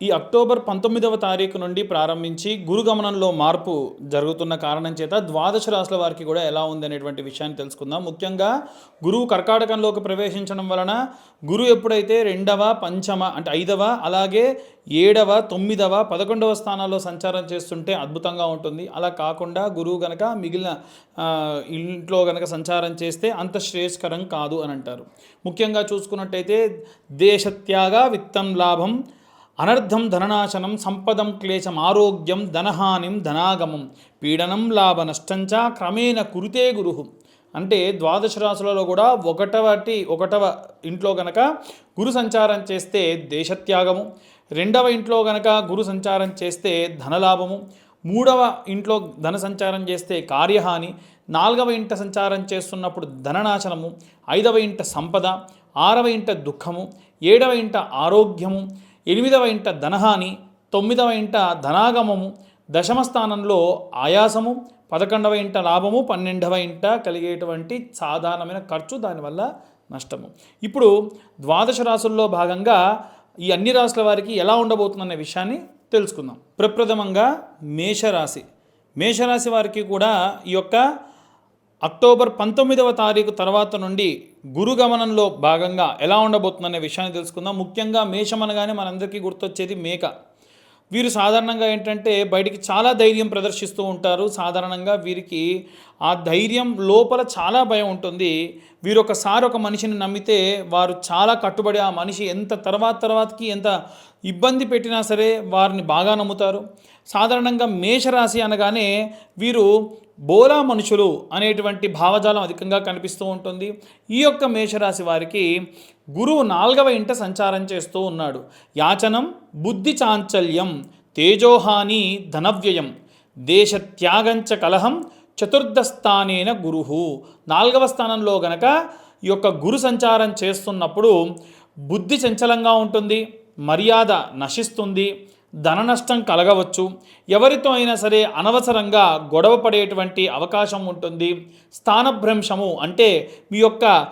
ఈ అక్టోబర్ పంతొమ్మిదవ తారీఖు నుండి ప్రారంభించి గురుగమనంలో మార్పు జరుగుతున్న కారణం చేత ద్వాదశ రాశుల వారికి కూడా ఎలా ఉంది అనేటువంటి విషయాన్ని తెలుసుకుందాం. ముఖ్యంగా గురువు కర్కాటకంలోకి ప్రవేశించడం వలన గురువు ఎప్పుడైతే రెండవ పంచమ అంటే ఐదవ అలాగే ఏడవ తొమ్మిదవ పదకొండవ స్థానాల్లో సంచారం చేస్తుంటే అద్భుతంగా ఉంటుంది. అలా కాకుండా గురువు గనక మిగిలిన ఇంట్లో గనక సంచారం చేస్తే అంత శ్రేయస్కరం కాదు అని అంటారు. ముఖ్యంగా చూసుకున్నట్టయితే దేశత్యాగ విత్తం లాభం అనర్థం ధననాశనం సంపదం క్లేశం ఆరోగ్యం ధనహానిం ధనాగమం పీడనం లాభ నష్టంచ క్రమేణ కురితే గురు. అంటే ద్వాదశ రాశులలో కూడా ఒకటవటి ఒకటవ ఇంట్లో గనక గురు సంచారం చేస్తే దేశత్యాగము రెండవ ఇంట్లో గనక గురు సంచారం చేస్తే ధనలాభము మూడవ ఇంట్లో ధన సంచారం చేస్తే కార్యహాని నాలుగవ ఇంట సంచారం చేస్తున్నప్పుడు ధననాశనము ఐదవ ఇంట సంపద ఆరవ ఇంట దుఃఖము ఏడవ ఇంట ఆరోగ్యము ఎనిమిదవ ఇంట ధనహాని తొమ్మిదవ ఇంట ధనాగమము దశమ స్థానంలో ఆయాసము పదకొండవ ఇంట లాభము పన్నెండవ ఇంట కలిగేటువంటి సాధారణమైన ఖర్చు దానివల్ల నష్టము. ఇప్పుడు ద్వాదశ రాసుల్లో భాగంగా ఈ అన్ని రాసుల వారికి ఎలా ఉండబోతుందనే విషయాన్ని తెలుసుకుందాం. ప్రప్రథమంగా మేషరాశి. మేషరాశి వారికి కూడా ఈ యొక్క అక్టోబర్ పంతొమ్మిదవ తారీఖు తర్వాత నుండి గురుగమనంలో భాగంగా ఎలా ఉండబోతుందనే విషయాన్ని తెలుసుకుందాం. ముఖ్యంగా మేషం అనగానే మనందరికీ గుర్తొచ్చేది మేక. వీరు సాధారణంగా ఏంటంటే బయటికి చాలా ధైర్యం ప్రదర్శిస్తూ ఉంటారు. సాధారణంగా వీరికి ఆ ధైర్యం లోపల చాలా భయం ఉంటుంది. వీరు ఒకసారి ఒక మనిషిని నమ్మితే వారు చాలా కట్టుబడి ఆ మనిషి ఎంత తర్వాత తర్వాతకి ఎంత ఇబ్బంది పెట్టినా సరే వారిని బాగా నమ్ముతారు. సాధారణంగా మేషరాశి అనగానే వీరు బోలా మనుషులు అనేటువంటి భావజాలం అధికంగా కనిపిస్తూ ఉంటుంది. ఈ యొక్క మేషరాశి వారికి గురువు నాలుగవ ఇంట సంచారం చేస్తూ ఉన్నాడు. యాచనం బుద్ధి చాంచల్యం తేజోహాని ధనవ్యయం దేశత్యాగంచ కలహం చతుర్థ స్థానేన గురుహు. నాలుగవ స్థానంలో గనక ఈ యొక్క గురు సంచారం చేస్తున్నప్పుడు బుద్ధి చంచలంగా ఉంటుంది. మర్యాద నశిస్తుంది. ధన నష్టం కలగవచ్చు. ఎవరితో అయినా సరే అనవసరంగా గొడవ పడేటువంటి అవకాశం ఉంటుంది. స్థానభ్రంశము అంటే మీ యొక్క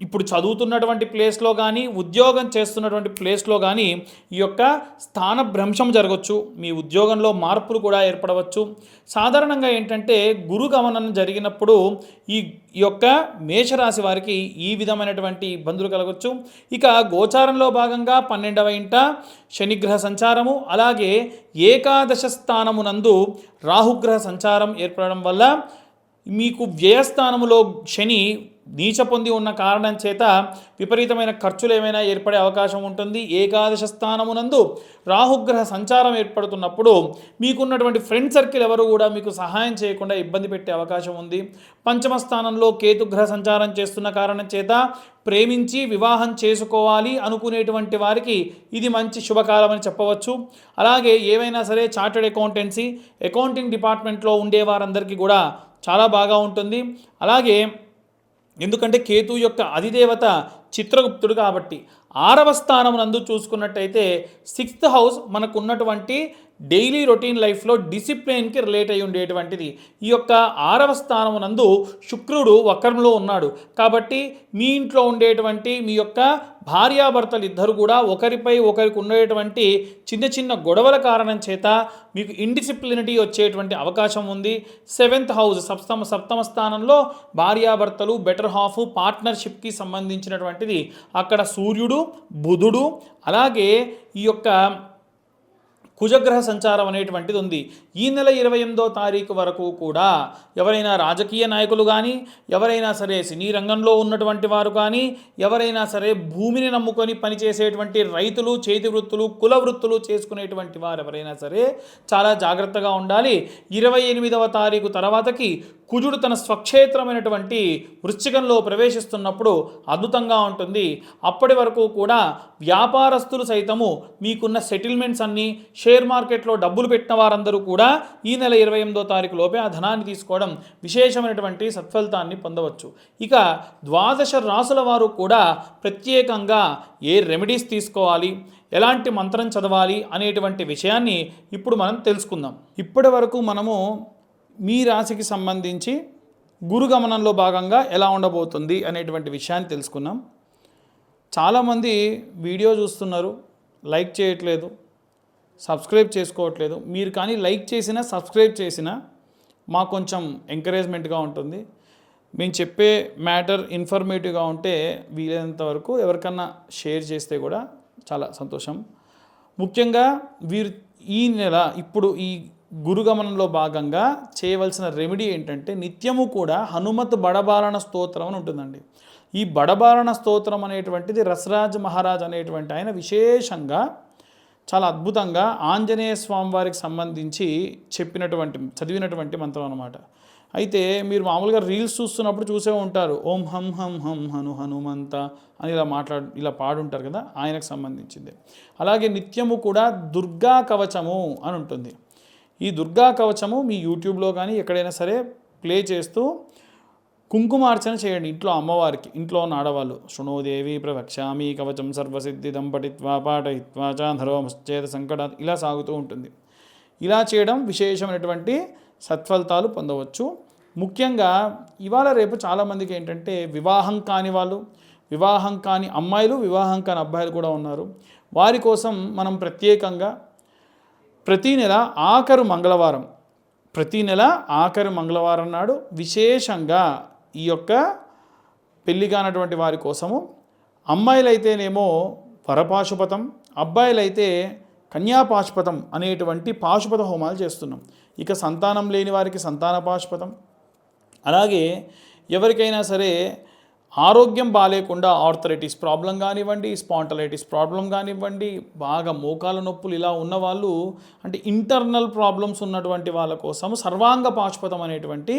ఇప్పుడు చదువుతున్నటువంటి ప్లేస్లో కానీ ఉద్యోగం చేస్తున్నటువంటి ప్లేస్లో కానీ ఈ యొక్క స్థాన భ్రంశం జరగవచ్చు మీ ఉద్యోగంలో మార్పులు కూడా ఏర్పడవచ్చు. సాధారణంగా ఏంటంటే గురు గమనం జరిగినప్పుడు ఈ ఈ యొక్క మేషరాశి వారికి ఈ విధమైనటువంటి ఇబ్బందులు కలగవచ్చు ఇక గోచారంలో భాగంగా పన్నెండవ ఇంట శనిగ్రహ సంచారము అలాగే ఏకాదశ స్థానమునందు రాహుగ్రహ సంచారం ఏర్పడడం వల్ల మీకు వ్యయస్థానములో శని నీచ పొంది ఉన్న కారణం చేత విపరీతమైన ఖర్చులు ఏమైనా ఏర్పడే అవకాశం ఉంటుంది. ఏకాదశ స్థానమునందు రాహుగ్రహ సంచారం ఏర్పడుతున్నప్పుడు మీకున్నటువంటి ఫ్రెండ్ సర్కిల్ ఎవరు కూడా మీకు సహాయం చేయకుండా ఇబ్బంది పెట్టే అవకాశం ఉంది. పంచమ స్థానంలో కేతుగ్రహ సంచారం చేస్తున్న కారణం చేత ప్రేమించి వివాహం చేసుకోవాలి అనుకునేటువంటి వారికి ఇది మంచి శుభకాలం అని చెప్పవచ్చు. అలాగే ఏవైనా సరే చార్టెడ్ అకౌంటెన్సీ అకౌంటింగ్ డిపార్ట్మెంట్లో ఉండే వారందరికీ కూడా చాలా బాగా ఉంటుంది. అలాగే ఎందుకంటే కేతు యొక్క అధిదేవత చిత్రగుప్తుడు కాబట్టి ఆరవ స్థానం నందు చూసుకున్నట్టయితే సిక్స్త్ హౌస్ మనకు ఉన్నటువంటి డైలీ రొటీన్ లైఫ్లో డిసిప్లిన్కి రిలేట్ అయి ఉండేటువంటిది. ఈ యొక్క ఆరవ స్థానం నందు శుక్రుడు వక్రంలో ఉన్నాడు. కాబట్టి మీ ఇంట్లో ఉండేటువంటి మీ యొక్క భార్యాభర్తలు ఇద్దరు కూడా ఒకరిపై ఒకరికి ఉండేటువంటి చిన్న చిన్న గొడవల కారణం చేత మీకు ఇండిసిప్లినిటీ వచ్చేటువంటి అవకాశం ఉంది. సెవెంత్ హౌస్ సప్తమ సప్తమ స్థానంలో భార్యాభర్తలు బెటర్ హాఫ్ పార్ట్నర్షిప్కి సంబంధించినటువంటిది. అక్కడ సూర్యుడు బుధుడు అలాగే ఈ యొక్క కుజగ్రహ సంచారం అనేటువంటిది ఉంది ఈ నెల ఇరవై ఎనిమిదో తారీఖు వరకు కూడా ఎవరైనా రాజకీయ నాయకులు కానీ ఎవరైనా సరే సినీ రంగంలో ఉన్నటువంటి వారు కానీ ఎవరైనా సరే భూమిని నమ్ముకొని పనిచేసేటువంటి రైతులు చేతి వృత్తులు కుల వృత్తులు చేసుకునేటువంటి వారు ఎవరైనా సరే చాలా జాగ్రత్తగా ఉండాలి. ఇరవై ఎనిమిదవ తారీఖు తర్వాతకి కుజుడు తన స్వక్షేత్రమైనటువంటి వృశ్చికంలో ప్రవేశిస్తున్నప్పుడు అద్భుతంగా ఉంటుంది. అప్పటి వరకు కూడా వ్యాపారస్తులు సైతము మీకున్న సెటిల్మెంట్స్ అన్నీ షేర్ మార్కెట్లో డబ్బులు పెట్టిన వారందరూ కూడా ఈ నెల ఇరవై ఎనిమిదో తారీఖు లోపే ఆ ధనాన్ని తీసుకోవడం విశేషమైనటువంటి సత్ఫలితాన్ని పొందవచ్చు. ఇక ద్వాదశ రాసుల వారు కూడా ప్రత్యేకంగా ఏ రెమెడీస్ తీసుకోవాలి ఎలాంటి మంత్రం చదవాలి అనేటువంటి విషయాన్ని ఇప్పుడు మనం తెలుసుకుందాం. ఇప్పటి వరకు మనము మీ రాశికి సంబంధించి గురు గమనంలో భాగంగా ఎలా ఉండబోతుంది అనేటువంటి విషయాన్ని తెలుసుకున్నాం. చాలామంది వీడియో చూస్తున్నారు లైక్ చేయట్లేదు సబ్స్క్రైబ్ చేసుకోవట్లేదు. మీరు కానీ లైక్ చేసినా సబ్స్క్రైబ్ చేసినా మాకు కొంచెం ఎంకరేజ్మెంట్గా ఉంటుంది. మేము చెప్పే మ్యాటర్ ఇన్ఫర్మేటివ్గా ఉంటే వీలైనంత వరకు ఎవరికన్నా షేర్ చేస్తే కూడా చాలా సంతోషం. ముఖ్యంగా వీరు ఈ నెల ఇప్పుడు ఈ గురుగమనంలో భాగంగా చేయవలసిన రెమెడీ ఏంటంటే నిత్యము కూడా హనుమత్ బడబాలన స్తోత్రం అని ఉంటుందండి. ఈ బడబాలన స్తోత్రం అనేటువంటిది రసరాజ్ మహారాజ్ అనేటువంటి ఆయన విశేషంగా చాలా అద్భుతంగా ఆంజనేయ స్వామి వారికి సంబంధించి చెప్పినటువంటి చదివినటువంటి మంత్రం అనమాట అయితే మీరు మామూలుగా రీల్స్ చూస్తున్నప్పుడు చూసే ఉంటారు. ఓం హం హం హం హను హనుమంత అని ఇలా మాట్లాడు ఇలా పాడుంటారు కదా ఆయనకు సంబంధించింది. అలాగే నిత్యము కూడా దుర్గా కవచము అని ఉంటుంది. ఈ దుర్గా కవచము మీ యూట్యూబ్లో కానీ ఎక్కడైనా సరే ప్లే చేస్తూ కుంకుమార్చన చేయండి. ఇంట్లో అమ్మవారికి ఇంట్లో ఉన్న ఆడవాళ్ళు. శృణోదేవి ప్రవక్ష్యామి కవచం సర్వసిద్ధి పఠిత్వా పాఠయిత్వా చాధరోమశ్చేత సంకట ఇలా సాగుతూ ఉంటుంది. ఇలా చేయడం విశేషమైనటువంటి సత్ఫలితాలు పొందవచ్చు. ముఖ్యంగా ఇవాళ రేపు చాలామందికి ఏంటంటే వివాహం కాని వాళ్ళు వివాహం కాని అమ్మాయిలు వివాహం కాని అబ్బాయిలు కూడా ఉన్నారు. వారి కోసం మనం ప్రత్యేకంగా ప్రతీ నెల ఆఖరు మంగళవారం ప్రతి నెల ఆఖరు మంగళవారం నాడు విశేషంగా ఈ యొక్క పెళ్ళి కానటువంటి వారి కోసము అమ్మాయిలైతేనేమో వరపాశుపతం అబ్బాయిలైతే కన్యాపాశుపతం అనేటువంటి పాశుపత హోమాలు చేస్తున్నాం. ఇక సంతానం లేని వారికి సంతాన పాశుపతం. అలాగే ఎవరికైనా సరే ఆరోగ్యం బాగాలేకుండా ఆర్థరైటిస్ ప్రాబ్లం కానివ్వండి స్పాంటలైటిస్ ప్రాబ్లం కానివ్వండి బాగా మోకాల నొప్పులు ఇలా ఉన్న వాళ్ళు అంటే ఇంటర్నల్ ప్రాబ్లమ్స్ ఉన్నటువంటి వాళ్ళ కోసం సర్వాంగ పాశుపతం అనేటువంటి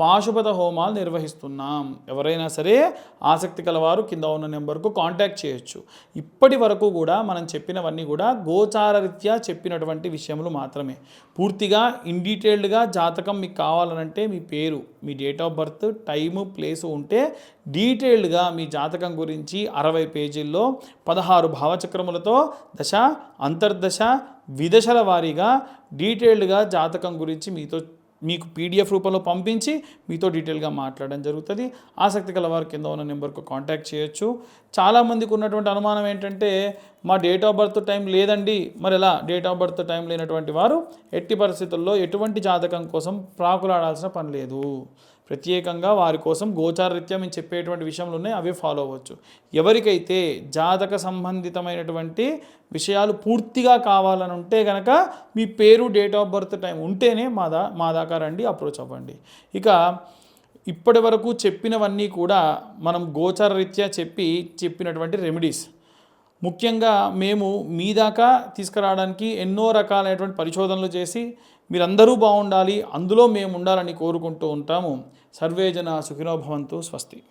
పాశుపత హోమాలు నిర్వహిస్తున్నాం. ఎవరైనా సరే ఆసక్తి కలవారు కింద ఉన్న నెంబర్కు కాంటాక్ట్ చేయొచ్చు. ఇప్పటి వరకు కూడా మనం చెప్పినవన్నీ కూడా గోచారరీత్యా చెప్పినటువంటి విషయములు మాత్రమే. పూర్తిగా ఇన్ డీటెయిల్డ్గా జాతకం మీకు కావాలనంటే మీ పేరు మీ date of birth time place ఉంటే డీటెయిల్డ్గా మీ జాతకం గురించి అరవై పేజీల్లో పదహారు భావచక్రములతో దశ అంతర్దశ విదశల వారీగా డీటెయిల్డ్గా జాతకం గురించి మీతో మీకు పీడిఎఫ్ రూపంలో పంపించి మీతో డీటెయిల్గా మాట్లాడడం జరుగుతుంది. ఆసక్తి గల వారు కింద ఉన్న నెంబర్కు కాంటాక్ట్ చేయొచ్చు. చాలామందికి ఉన్నటువంటి అనుమానం ఏంటంటే మా డేట్ ఆఫ్ బర్త్ టైం లేదండి. మరి ఎలా? డేట్ ఆఫ్ బర్త్ టైం లేనటువంటి వారు ఎట్టి పరిస్థితుల్లో ఎటువంటి జాతకం కోసం ప్రాకులాడాల్సిన పని లేదు. ప్రత్యేకంగా వారి కోసం గోచారరీత్యా మేము చెప్పేటువంటి విషయంలో ఉన్నాయి అవే ఫాలో అవ్వచ్చు. ఎవరికైతే జాతక సంబంధితమైనటువంటి విషయాలు పూర్తిగా కావాలని ఉంటే కనుక మీ పేరు డేట్ ఆఫ్ బర్త్ టైం ఉంటేనే మా దా మా దాకా రండి అప్రోచ్ అవ్వండి. ఇక ఇప్పటి వరకు చెప్పినవన్నీ కూడా మనం గోచార రీత్యా చెప్పి చెప్పినటువంటి రెమెడీస్ ముఖ్యంగా మేము మీ దాకా తీసుకురావడానికి ఎన్నో రకాలైనటువంటి పరిశోధనలు చేసి మీరందరూ బాగుండాలి అందులో మేము ఉండాలని కోరుకుంటూ ఉంటాము. సర్వేజన సుఖినో భవంతు స్వస్తి.